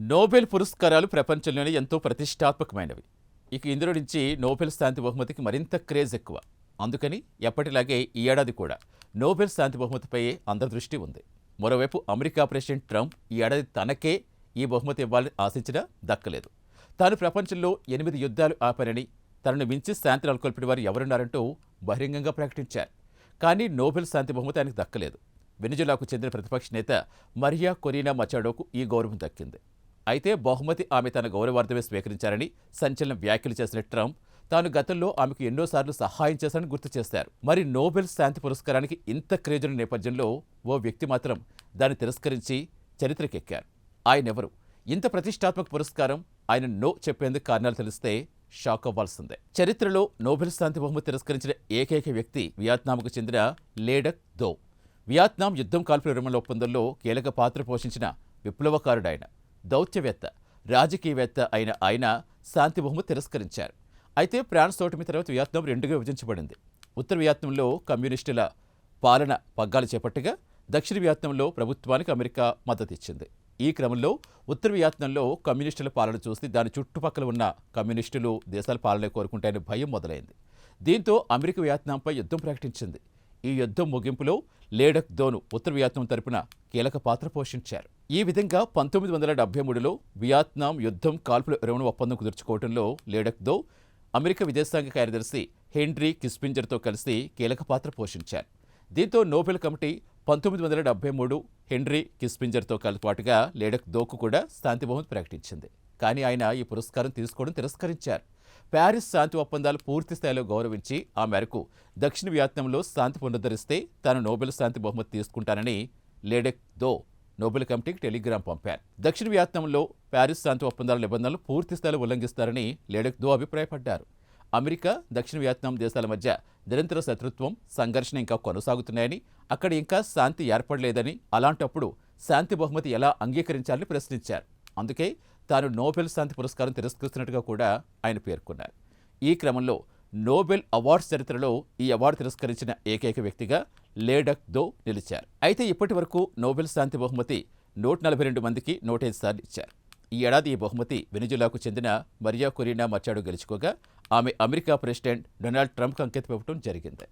Nobel పురస్కారాలు ప్రపంచంలోనే ఎంతో ప్రతిష్టాత్మకమైనవి. ఇక ఇందులో నుంచి నోబెల్ శాంతి బహుమతికి మరింత క్రేజ్ ఎక్కువ. అందుకని ఎప్పటిలాగే ఈ ఏడాది కూడా నోబెల్ శాంతి బహుమతిపై అందరి దృష్టి ఉంది. మరోవైపు అమెరికా ప్రెసిడెంట్ ట్రంప్ ఈ ఏడాది తనకే ఈ బహుమతి ఇవ్వాలని ఆశించినా దక్కలేదు. తాను ప్రపంచంలో ఎనిమిది యుద్ధాలు ఆపానని తనను మించి శాంతి నెలకొల్పిన వారు ఎవరున్నారంటూ బహిరంగంగా ప్రకటించారు. కానీ నోబెల్ శాంతి బహుమతి ఆయనకు దక్కలేదు. వెనుజులాకు చెందిన ప్రతిపక్ష నేత మరియా కొరీనా మచాడోకు ఈ గౌరవం దక్కింది. అయితే బహుమతి ఆమె తన గౌరవార్థమే స్వీకరించారని సంచలన వ్యాఖ్యలు చేసిన ట్రంప్ తాను గతంలో ఆమెకు ఎన్నోసార్లు సహాయం చేశానని గుర్తు చేశారు. మరి నోబెల్ శాంతి పురస్కారానికి ఇంత క్రేజున్న నేపథ్యంలో ఓ వ్యక్తి మాత్రం దాన్ని తిరస్కరించి చరిత్రకెక్కారు. ఆయనెవరు? ఇంత ప్రతిష్టాత్మక పురస్కారం ఆయన నో చెప్పేందుకు కారణాలు తెలిస్తే షాక్ అవ్వాల్సిందే. చరిత్రలో నోబెల్ శాంతి బహుమతి తిరస్కరించిన ఏకైక వ్యక్తి వియత్నాంకు చెందిన లేడక్ దో. వియత్నాం యుద్ధం కాల్పుల విరమణ ఒప్పందంలో కీలక పాత్ర పోషించిన విప్లవకారుడాయన దౌత్యవేత్త రాజకీయవేత్త అయిన ఆయన శాంతి బహుమతి తిరస్కరించారు. అయితే ఫ్రాన్స్ ఓటమి తర్వాత వియత్నాం రెండుగా విభజించబడింది. ఉత్తర వియత్నంలో కమ్యూనిస్టుల పాలన పగ్గాలు చేపట్టగా దక్షిణ వియత్నంలో ప్రభుత్వానికి అమెరికా మద్దతు ఇచ్చింది. ఈ క్రమంలో ఉత్తర వియత్నంలో కమ్యూనిస్టుల పాలన చూసి దాని చుట్టుపక్కల ఉన్న కమ్యూనిస్టులు దేశాల పాలన కోరుకుంటాయని భయం మొదలైంది. దీంతో అమెరికా వియత్నాంపై యుద్ధం ప్రకటించింది. ఈ యుద్ధం ముగింపులో లేడక్ దోను ఉత్తర వియత్నం తరపున కీలక పాత్ర పోషించారు. ఈ విధంగా పంతొమ్మిది వందల డెబ్బై మూడులో వియత్నాం యుద్ధం కాల్పుల విరమణ ఒప్పందం కుదుర్చుకోవడంలో లేడక్ దో అమెరికా విదేశాంగ కార్యదర్శి హెన్రీ కిస్పింజర్తో కలిసి కీలక పాత్ర పోషించారు. దీంతో నోబెల్ కమిటీ పంతొమ్మిది వందల డెబ్బై మూడు హెన్రీ కిస్పింజర్తో కలిపాటుగా లేడక్ దోకు కూడా శాంతి బహుమతి ప్రకటించింది. కానీ ఆయన ఈ పురస్కారం తీసుకోవడం తిరస్కరించారు. ప్యారిస్ శాంతి ఒప్పందాలు పూర్తి స్థాయిలో గౌరవించి ఆ మేరకు దక్షిణ వియత్నంలో శాంతి పునరుద్ధరిస్తే తాను నోబెల్ శాంతి బహుమతి తీసుకుంటానని లేడెక్ దో నోబెల్ కమిటీకి టెలిగ్రామ్ పంపారు. దక్షిణ వియత్నంలో ప్యారిస్ శాంతి ఒప్పందాల నిబంధనలు పూర్తి స్థాయిలో ఉల్లంఘిస్తారని లేడక్ దో అభిప్రాయపడ్డారు. అమెరికా దక్షిణ వియత్నాం దేశాల మధ్య నిరంతర శత్రుత్వం సంఘర్షణ ఇంకా కొనసాగుతున్నాయని అక్కడ ఇంకా శాంతి ఏర్పడలేదని అలాంటప్పుడు శాంతి బహుమతి ఎలా అంగీకరించాలని ప్రశ్నించారు. అందుకే తాను నోబెల్ శాంతి పురస్కారం తిరస్కరిస్తున్నట్టుగా కూడా ఆయన పేర్కొన్నారు. ఈ క్రమంలో నోబెల్ అవార్డ్స్ చరిత్రలో ఈ అవార్డు తిరస్కరించిన ఏకైక వ్యక్తిగా లేడక్ దో నిలిచారు. అయితే ఇప్పటి వరకు నోబెల్ శాంతి బహుమతి నూట నలభై రెండు మందికి నూట ఐదు సార్లు ఇచ్చారు. ఈ ఏడాది ఈ బహుమతి వెనిజులాకు చెందిన మరియా కొరీనా మచాడో గెలుచుకోగా ఆమె అమెరికా ప్రెసిడెంట్ డొనాల్డ్ ట్రంప్ అంకితం ఇవ్వడం జరిగింది.